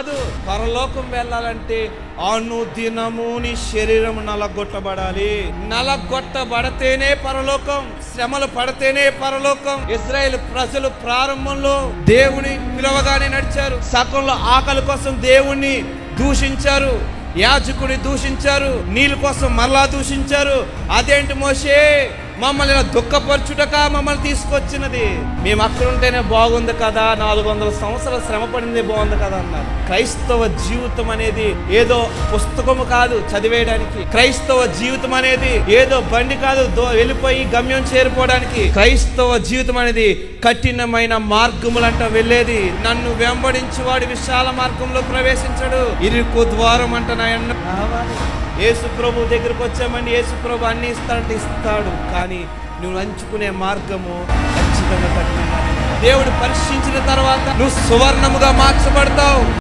కాదు. పరలోకం వెళ్ళాలంటే అనుదినము నీ శరీరం నలగొట్టబడాలి. నలగొట్టబడితేనే పరలోకం శ్రమలు పడితేనే పరలోకం. ఇస్రాయేల్ ప్రజలు ప్రారంభంలో దేవుని పిలవగానే నడిచారు. సకంలో ఆకలి కోసం దేవుణ్ణి దూషించారు. యాజకుడి దూషించారు. నీళ్ళ కోసం మరలా దూషించారు. అదేంటి మోషే? మమ్మల్ని ఇలా దుఃఖపరచుటక మమ్మల్ని తీసుకొచ్చినది. మేము అక్కడుంటేనే బాగుంది కదా నాలుగు వందల సంవత్సరాలు శ్రమ పడింది బాగుంది కదా అన్నారు. క్రైస్తవ జీవితం అనేది ఏదో పుస్తకము కాదు చదివేయడానికి. క్రైస్తవ జీవితం అనేది ఏదో బండి కాదు వెళ్ళిపోయి గమ్యం చేరిపోవడానికి క్రైస్తవ జీవితం అనేది కఠినమైన మార్గములంట వెళ్ళేది. నన్ను వెంబడించి వాడు విశాల మార్గంలో ప్రవేశించడు. ఇరుకు ద్వారం అంట నా ఏసుప్రభు దగ్గరికి యేసు ప్రభు దగ్గరకు వచ్చామని యేసు ప్రభు అన్ని ఇస్తాడంటే ఇస్తాడు. కానీ నువ్వు అంచుకునే మార్గము ఖచ్చితంగా కఠినంగా దేవుడు పరీక్షించిన తర్వాత నువ్వు సువర్ణముగా మార్చబడతావు.